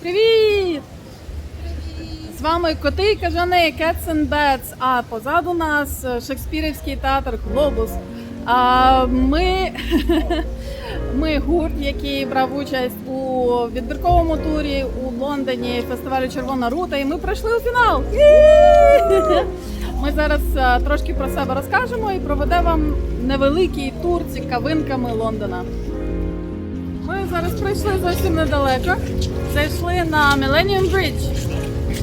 Привіт! Привіт! З вами коти і кажани Cats and Bats, а позаду нас е, Шекспірівський театр Глобус. А ми, ми гурт, який брав участь у відбірковому турі у Лондоні фестивалю Червона рута, і ми пройшли у фінал. Ми зараз е, трошки про себе розкажемо і проведе вам невеликий тур цікавинками Лондона. Ми зараз пройшли зовсім недалеко. Зайшли на Millennium Bridge.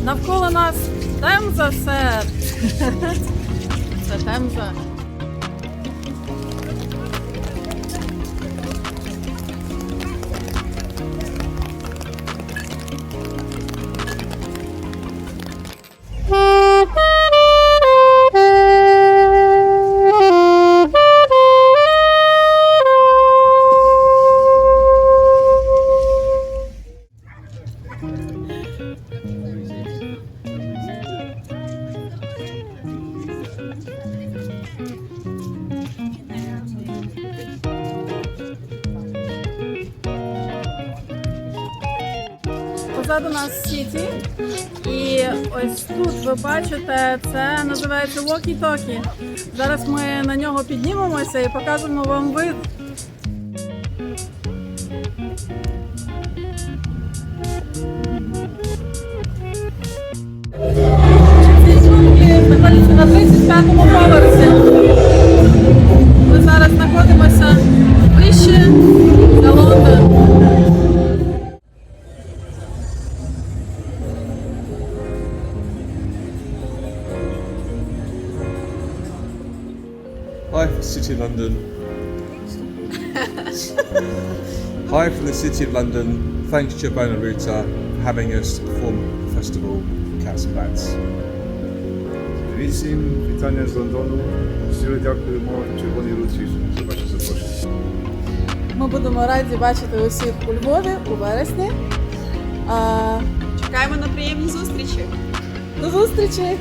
Навколо нас Темза, сер. Це Темза. Позаду нас Сіті. І ось тут ви бачите, це називається Walkie-Talkie. Зараз ми на нього піднімемося і покажемо вам вид. Ці джунглі знаходяться на 35-му поверсі. Hi from City of London. Hi from the City of London. Thanks to Bona Ruta for having us perform at the festival Cats and Bats. Привіт всім, вітання з Лондону. Щиро дякуємо Червоній руці за ваше запрошення. Ми будемо раді бачити усіх у Львові у вересні. А, Чекаємо на приємні зустрічі. до зустрічі!